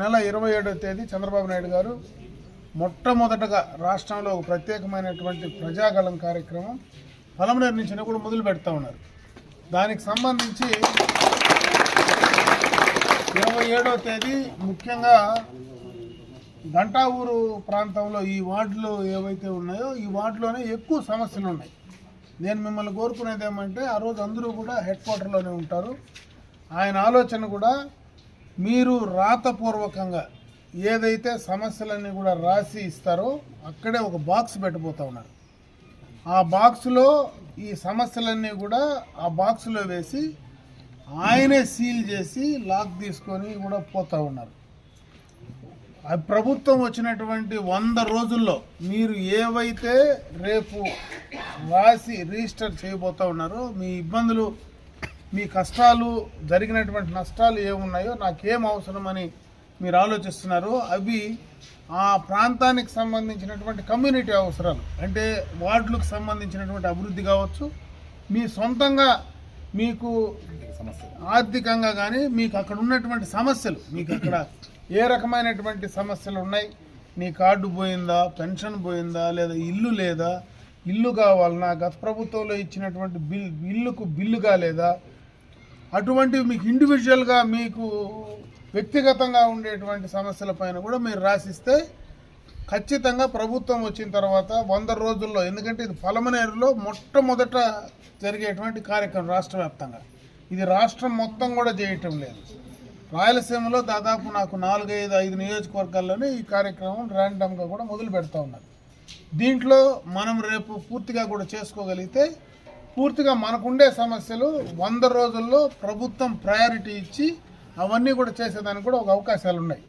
నెల ఇరవై ఏడవ తేదీ చంద్రబాబు నాయుడు గారు మొట్టమొదటగా రాష్ట్రంలో ఒక ప్రత్యేకమైనటువంటి ప్రజాగళం కార్యక్రమం పలమనేరు నుంచి కూడా మొదలు పెడతా ఉన్నారు. దానికి సంబంధించి ఇరవై ఏడవ తేదీ ముఖ్యంగా గంటా ఊరు ప్రాంతంలో ఈ వార్డులు ఏవైతే ఉన్నాయో ఈ వార్డులోనే ఎక్కువ సమస్యలు ఉన్నాయి. నేను మిమ్మల్ని కోరుకునేది ఏమంటే ఆ రోజు అందరూ కూడా హెడ్ క్వార్టర్లోనే ఉంటారు. ఆయన ఆలోచన కూడా మీరు రాతపూర్వకంగా ఏదైతే సమస్యలన్నీ కూడా రాసి ఇస్తారో అక్కడే ఒక బాక్స్ పెట్టబోతా ఉన్నారు. ఆ బాక్స్లో ఈ సమస్యలన్నీ కూడా ఆ బాక్స్లో వేసి ఆయనే సీల్ చేసి లాక్ తీసుకొని కూడా పోతా ఉన్నారు. ఆ ప్రభుత్వం వచ్చినటువంటి వంద రోజుల్లో మీరు ఏవైతే రేపు రాసి రిజిస్టర్ చేయబోతా ఉన్నారో మీ ఇబ్బందులు మీ కష్టాలు జరిగినటువంటి నష్టాలు ఏమున్నాయో నాకేం అవసరమని మీరు ఆలోచిస్తున్నారు. అవి ఆ ప్రాంతానికి సంబంధించినటువంటి కమ్యూనిటీ అవసరాలు. అంటే వార్డులకు సంబంధించినటువంటి అభివృద్ధి కావచ్చు. మీ సొంతంగా మీకు ఆర్థికంగా కానీ మీకు అక్కడ ఉన్నటువంటి సమస్యలు మీకు అక్కడ ఏ రకమైనటువంటి సమస్యలు ఉన్నాయి? నీ కార్డు పోయిందా? పెన్షన్ పోయిందా? లేదా ఇల్లు లేదా? ఇల్లు కావాలన్నా గత ప్రభుత్వంలో ఇచ్చినటువంటి బిల్ ఇల్లుకు బిల్లు కాలేదా అటువంటివి మీకు ఇండివిజువల్గా మీకు వ్యక్తిగతంగా ఉండేటువంటి సమస్యల పైన కూడా మీరు రాసిస్తే ఖచ్చితంగా ప్రభుత్వం వచ్చిన తర్వాత వంద రోజుల్లో ఎందుకంటే ఇది పలమనేరులో మొట్టమొదట జరిగేటువంటి కార్యక్రమం రాష్ట్ర వ్యాప్తంగా ఇది రాష్ట్రం మొత్తం కూడా చేయటం లేదు. రాయలసీమలో దాదాపు నాకు నాలుగైదు ఐదు నియోజకవర్గాల్లోనే ఈ కార్యక్రమం ర్యాండమ్గా కూడా మొదలు పెడతా ఉన్నారు. దీంట్లో మనం రేపు పూర్తిగా కూడా చేసుకోగలిగితే పూర్తిగా మనకుండే సమస్యలు వంద రోజుల్లో ప్రభుత్వం ప్రయారిటీ ఇచ్చి అవన్నీ కూడా చేసేదానికి కూడా ఒక అవకాశాలు ఉన్నాయి